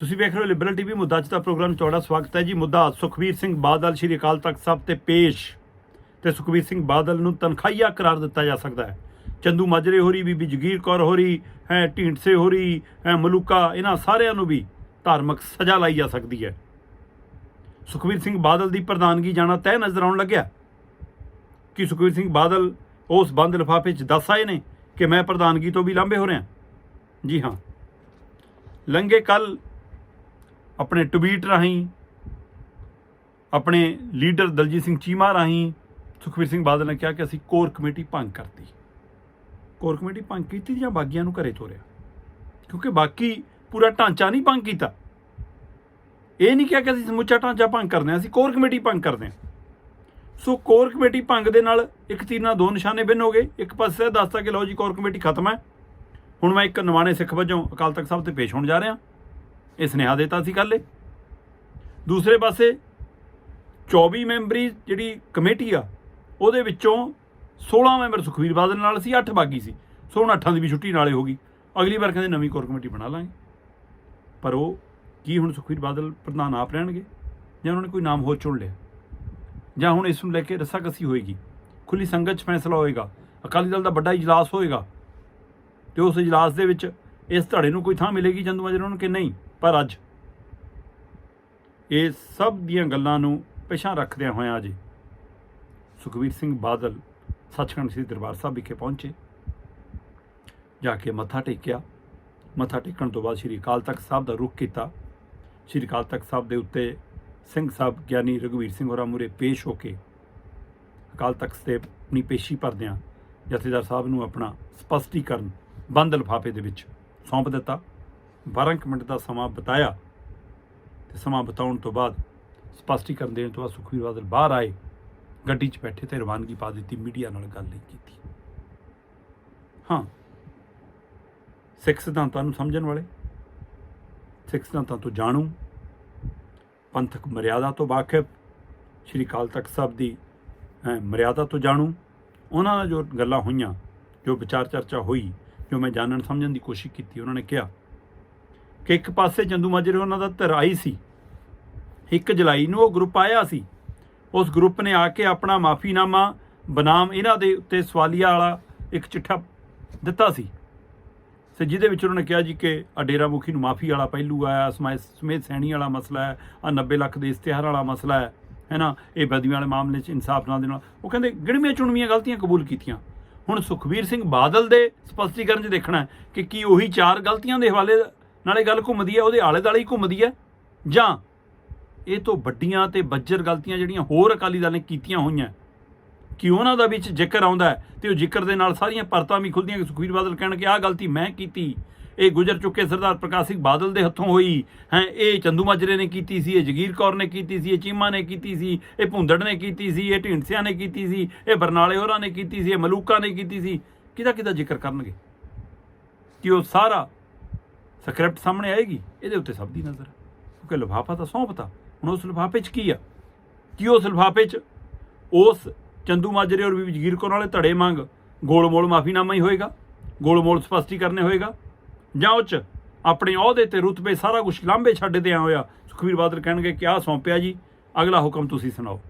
ਤੁਸੀਂ ਵੇਖ ਰਹੇ ਹੋ ਲਿਬਰਲ ਟੀਵੀ ਮੁੱਦਾ 'ਚ ਦਾ ਪ੍ਰੋਗਰਾਮ ਤੁਹਾਡਾ ਸਵਾਗਤ ਹੈ ਜੀ। ਮੁੱਦਾ ਸੁਖਵੀਰ ਸਿੰਘ ਬਾਦਲ, ਸ਼੍ਰੀ ਅਕਾਲ ਤਖਤ ਸਾਹਿਬ ਤੇ ਪੇਸ਼। ਤੇ ਸੁਖਵੀਰ ਸਿੰਘ ਬਾਦਲ ਨੂੰ ਤਨਖਾਹੀਆ ਕਰਾਰ ਦਿੱਤਾ ਜਾ ਸਕਦਾ ਹੈ। ਚੰਦੂ ਮਾਜਰੇ ਹੋਰੀ ਬੀਬੀ ਜਗੀਰ ਕੌਰ ਹੋਰੀ ਹੈ, ਢੀਂਡਸੇ ਹੋਰੀ ਹੈ, ਮਲੂਕਾ, ਇਹਨਾਂ ਸਾਰਿਆਂ ਨੂੰ ਵੀ ਧਾਰਮਿਕ ਸਜ਼ਾ ਲਾਈ ਜਾ ਸਕਦੀ ਹੈ। ਸੁਖਵੀਰ ਸਿੰਘ ਬਾਦਲ ਦੀ ਪ੍ਰਧਾਨਗੀ ਜਾਣਾ ਤੈਅ ਨਜ਼ਰ ਆਉਣ ਲੱਗਿਆ। ਕਿ ਸੁਖਵੀਰ ਸਿੰਘ ਬਾਦਲ ਉਸ ਬੰਦ ਲਿਫਾਫੇ 'ਚ ਦੱਸ ਆਏ ਨੇ ਕਿ ਮੈਂ ਪ੍ਰਧਾਨਗੀ ਤੋਂ ਵੀ ਲਾਂਭੇ ਹੋ ਰਿਹਾ? ਜੀ ਹਾਂ। ਲੰਗੇ ਕੱਲ ਆਪਣੇ ਟਵੀਟ ਰਾਹੀਂ, ਆਪਣੇ ਲੀਡਰ ਦਲਜੀਤ ਸਿੰਘ ਚੀਮਾ ਰਾਹੀਂ ਸੁਖਵੀਰ ਸਿੰਘ ਬਾਦਲ ਨੇ ਕਿਹਾ ਕਿ ਅਸੀਂ ਕੋਰ ਕਮੇਟੀ ਭੰਗ ਕਰਤੀ। ਕੋਰ ਕਮੇਟੀ ਭੰਗ ਕੀਤੀ ਜਾਂ ਬਾਗੀਆਂ ਨੂੰ ਘਰੇ ਤੋਰਿਆ? ਕਿਉਂਕਿ ਬਾਕੀ ਪੂਰਾ ਢਾਂਚਾ ਨਹੀਂ ਭੰਗ ਕੀਤਾ। ਇਹ ਨਹੀਂ ਕਿਹਾ ਕਿ ਅਸੀਂ ਸਮੁੱਚਾ ਢਾਂਚਾ ਭੰਗ ਕਰਦੇ ਹਾਂ ਅਸੀਂ ਕੋਰ ਕਮੇਟੀ ਭੰਗ ਕਰਦੇ ਹਾਂ ਸੋ ਕੋਰ ਕਮੇਟੀ ਭੰਗ ਦੇ ਨਾਲ ਇੱਕ ਤੀਰ ਨਾਲ ਦੋ ਨਿਸ਼ਾਨੇ ਬਿੰਨ ਹੋ ਗਏ। ਇੱਕ ਪਾਸੇ ਦੱਸਤਾ ਕਿ ਲਓ ਜੀ, ਕੋਰ ਕਮੇਟੀ ਖਤਮ ਹੈ। ਹੁਣ ਮੈਂ ਇੱਕ ਨਵਾਣੇ ਸਿੱਖ ਵਜੋਂ ਅਕਾਲ ਤਖਤ ਸਾਹਿਬ ਤੇ ਪੇਸ਼ ਹੋਣ ਜਾ ਰਿਹਾ। ਇਹ ਸੁਨੇਹਾ ਦਿੱਤਾ ਸੀ ਕੱਲ੍ਹ ਦੂਸਰੇ ਪਾਸੇ 24 ਮੈਂਬਰੀ ਜਿਹੜੀ ਕਮੇਟੀ ਆ, ਉਹਦੇ ਵਿੱਚੋਂ 16 ਮੈਂਬਰ ਸੁਖਵੀਰ ਬਾਦਲ ਨਾਲ ਸੀ 8 ਬਾਗੀ ਸੀ। ਸੋ ਹੁਣ 8 ਦੀ ਵੀ ਛੁੱਟੀ ਨਾਲੇ ਹੋ ਗਈ। ਅਗਲੀ ਵਾਰ ਕਹਿੰਦੇ ਨਵੀਂ ਕੋਰ ਕਮੇਟੀ ਬਣਾ ਲਾਂਗੇ। ਪਰ ਉਹ ਕੀ ਹੁਣ ਸੁਖਵੀਰ ਬਾਦਲ ਪ੍ਰਧਾਨ ਆਪ ਰਹਿਣਗੇ? ਜਾਂ ਉਹਨਾਂ ਨੇ ਕੋਈ ਨਾਮ ਹੋਰ ਚੁਣ ਲਿਆ? ਜਾਂ ਹੁਣ ਇਸ ਨੂੰ ਲੈ ਕੇ ਰਸਾਕਸੀ ਹੋਏਗੀ? ਖੁੱਲੀ ਸੰਗਤ 'ਚ ਫੈਸਲਾ ਹੋਏਗਾ? ਅਕਾਲੀ ਦਲ ਦਾ ਵੱਡਾ ਇਜਲਾਸ ਹੋਏਗਾ? ਤੇ ਉਸ ਇਜਲਾਸ ਦੇ ਵਿੱਚ ਇਸ ਧੜੇ ਨੂੰ ਕੋਈ ਥਾਂ ਮਿਲੇਗੀ ਚੰਦੂ ਮਾਜਰੇ ਨੂੰ ਕਿ ਨਹੀਂ? ਪਰ ਅੱਜ ਇਹ ਸਭ ਦੀਆਂ ਗੱਲਾਂ ਨੂੰ ਪਿਛਾਂ ਰੱਖਦਿਆਂ ਹੋਇਆਂ ਜੀ ਸੁਖਵੀਰ ਸਿੰਘ ਬਾਦਲ ਸੱਚਖੰਡ ਸ੍ਰੀ ਦਰਬਾਰ ਸਾਹਿਬ ਵਿਖੇ ਪਹੁੰਚੇ, ਜਾ ਕੇ ਮੱਥਾ ਟੇਕਿਆ। ਮੱਥਾ ਟੇਕਣ ਤੋਂ ਬਾਅਦ ਸ੍ਰੀ ਅਕਾਲ ਤਖਤ ਸਾਹਿਬ ਦਾ ਰੁਖ ਕੀਤਾ। ਸ੍ਰੀ ਅਕਾਲ ਤਖਤ ਸਾਹਿਬ ਦੇ ਉੱਤੇ ਸਿੰਘ ਸਾਹਿਬ ਗਿਆਨੀ ਰਘਵੀਰ ਸਿੰਘ ਹੋਰਾਂ ਮੂਰੇ ਪੇਸ਼ ਹੋ ਕੇ ਅਕਾਲ ਤਖਤ ਦੇ ਆਪਣੀ ਪੇਸ਼ੀ ਭਰਦਿਆਂ ਜਥੇਦਾਰ ਸਾਹਿਬ ਨੂੰ ਆਪਣਾ ਸਪਸ਼ਟੀਕਰਨ ਬੰਦ ਲਿਫਾਫੇ ਦੇ ਵਿੱਚ ਸੌਂਪ ਦਿੱਤਾ। 12 ਕੁ ਮਿੰਟ ਦਾ ਸਮਾਂ ਬਿਤਾਇਆ ਤੇ ਸਮਾਂ ਬਿਤਾਉਣ ਤੋਂ ਬਾਅਦ ਸਪਸ਼ਟੀਕਰਨ ਦੇਣ ਤੋਂ ਬਾਅਦ ਸੁਖਵੀਰ ਬਾਦਲ ਬਾਹਰ ਆਏ, ਗੱਡੀ 'ਚ ਬੈਠੇ ਤੇ ਰਵਾਨਗੀ ਪਾ ਦਿੱਤੀ, ਮੀਡੀਆ ਨਾਲ ਗੱਲ ਨਹੀਂ ਕੀਤੀ। ਹਾਂ। ਸਿੱਖ ਸਿਧਾਂਤਾਂ ਨੂੰ ਸਮਝਣ ਵਾਲੇ, ਸਿੱਖ ਸਿਧਾਂਤਾਂ ਤੋਂ ਜਾਣੂ, ਪੰਥਕ ਮਰਿਆਦਾ ਤੋਂ ਵਾਕਿਫ, ਸ਼੍ਰੀ ਅਕਾਲ ਤਖਤ ਸਾਹਿਬ ਦੀ ਮਰਿਆਦਾ ਤੋਂ ਜਾਣੂ, ਉਹਨਾਂ ਨਾਲ ਜੋ ਗੱਲਾਂ ਹੋਈਆਂ, ਜੋ ਵਿਚਾਰ ਚਰਚਾ ਹੋਈ, ਜੋ ਮੈਂ ਜਾਣਨ ਸਮਝਣ ਦੀ ਕੋਸ਼ਿਸ਼ ਕੀਤੀ, ਉਹਨਾਂ ਨੇ ਕਿਹਾ ਕਿ ਇੱਕ ਪਾਸੇ ਚੰਦੂ ਮਾਜਰੇ ਉਹਨਾਂ ਦਾ ਧਿਰ ਆਈ ਸੀ, ਇੱਕ ਜੁਲਾਈ ਨੂੰ ਉਹ ਗਰੁੱਪ ਆਇਆ ਸੀ। ਉਸ ਗਰੁੱਪ ਨੇ ਆ ਕੇ ਆਪਣਾ ਮਾਫੀਨਾਮਾ, ਬਨਾਮ ਇਹਨਾਂ ਦੇ ਉੱਤੇ ਸਵਾਲੀਆ ਵਾਲਾ ਇੱਕ ਚਿੱਠਾ ਦਿੱਤਾ ਸੀ। ਤੇ ਜਿਹਦੇ ਵਿੱਚ ਉਹਨਾਂ ਨੇ ਕਿਹਾ ਜੀ ਕਿ ਆ ਡੇਰਾ ਮੁਖੀ ਨੂੰ ਮਾਫੀ ਵਾਲਾ ਪਹਿਲੂ ਆਇਆ ਸਮੇਤ ਸਮੇਤ ਸੈਣੀ ਵਾਲਾ ਮਸਲਾ ਹੈ ਆ 90 ਲੱਖ ਦੇ ਇਸ਼ਤਿਹਾਰ ਵਾਲਾ ਮਸਲਾ ਹੈ, ਹੈਨਾ? ਇਹ ਬਦੀਆਂ ਵਾਲੇ ਮਾਮਲੇ 'ਚ ਇਨਸਾਫ ਨਾ ਦੇਣਾ ਉਹ ਕਹਿੰਦੇ, ਗਿਣਵੀਆਂ ਚੁਣਵੀਆਂ ਗਲਤੀਆਂ ਕਬੂਲ ਕੀਤੀਆਂ। ਹੁਣ ਸੁਖਵੀਰ ਸਿੰਘ ਬਾਦਲ ਦੇ ਸਪਸ਼ਟੀਕਰਨ 'ਚ ਦੇਖਣਾ ਕਿ ਕੀ ਉਹੀ ਚਾਰ ਗਲਤੀਆਂ ਦੇ ਹਵਾਲੇ ਨਾਲੇ ਗੱਲ ਘੁੰਮਦੀ ਹੈ ਉਹਦੇ ਆਲੇ ਦੁਆਲੇ ਹੀ ਘੁੰਮਦੀ ਹੈ ਜਾਂ ਇਹ ਤੋਂ ਵੱਡੀਆਂ ਤੇ ਬੱਜਰ ਗਲਤੀਆਂ ਜਿਹੜੀਆਂ ਹੋਰ ਅਕਾਲੀ ਦਲ ਨੇ ਕੀਤੀਆਂ ਹੋਈਆਂ, ਕਿ ਉਹਨਾਂ ਦਾ ਵਿੱਚ ਜ਼ਿਕਰ ਆਉਂਦਾ ਹੈ ਤੇ ਉਹ ਜ਼ਿਕਰ ਦੇ ਨਾਲ ਸਾਰੀਆਂ ਪਰਤਾਂ ਵੀ ਖੁੱਲਦੀਆਂ ਕਿ ਸੁਖਬੀਰ ਬਾਦਲ ਕਹਿਣ ਕਿ ਆਹ ਗਲਤੀ ਮੈਂ ਕੀਤੀ। ਇਹ ਗੁਜਰ ਚੁੱਕੇ ਸਰਦਾਰ ਪ੍ਰਕਾਸ਼ ਸਿੰਘ ਬਾਦਲ ਦੇ ਹੱਥੋਂ ਹੋਈ। ਹੈ, ਇਹ ਚੰਦੂ ਮਾਜਰੇ ਨੇ ਕੀਤੀ ਸੀ, ਇਹ ਜਗੀਰ ਕੌਰ ਨੇ ਕੀਤੀ ਸੀ, ਇਹ ਚੀਮਾ ਨੇ ਕੀਤੀ ਸੀ, ਇਹ ਭੁੰਦੜ ਨੇ ਕੀਤੀ ਸੀ, ਇਹ ਢੀਂਡਸਿਆਂ ਨੇ ਕੀਤੀ ਸੀ, ਇਹ ਬਰਨਾਲੇ ਹੋਰਾਂ ਨੇ ਕੀਤੀ ਸੀ, ਇਹ ਮਲੂਕਾ ਨੇ ਕੀਤੀ ਸੀ। ਕਿਹਦਾ ਕਿਹਦਾ ਜ਼ਿਕਰ ਕਰਨਗੇ? ਕਿ ਉਹ ਸਾਰਾ ਸਕ੍ਰਿਪਟ ਸਾਹਮਣੇ ਆਏਗੀ, ਇਹਦੇ ਉੱਤੇ ਸਭ ਦੀ ਨਜ਼ਰ ਕਿਉਂਕਿ ਲਿਫਾਫਾ ਤਾਂ ਸੌਂਪਤਾ ਹੁਣ ਉਸ ਲਿਫਾਫੇ 'ਚ ਕੀ ਆ? ਕੀ ਉਸ ਲਿਫਾਫੇ 'ਚ? ਉਸ ਚੰਦੂ ਮਾਜਰੇ ਔਰ ਬੀਬੀ ਜਗੀਰ ਕੌਰ ਵਾਲੇ ਧੜੇ ਮੰਗ ਗੋਲਮੋਲ ਮਾਫੀਨਾਮਾ ਹੀ ਹੋਏਗਾ, ਗੋਲਮੋਲ ਸਪਸ਼ਟੀਕਰਨ ਹੋਏਗਾ, ਜਾਂ ਉਹ 'ਚ ਆਪਣੇ ਅਹੁਦੇ ਤੇ ਰੁਤਬੇ ਸਾਰਾ ਕੁਝ ਲਾਂਭੇ ਛੱਡ ਦਿਆਂ ਹੋਇਆ ਸੁਖਵੀਰ ਬਾਦਲ ਕਹਿਣਗੇ ਕਿ ਆਹ ਸੌਂਪਿਆ ਜੀ, ਅਗਲਾ ਹੁਕਮ ਤੁਸੀਂ ਸੁਣਾਓ।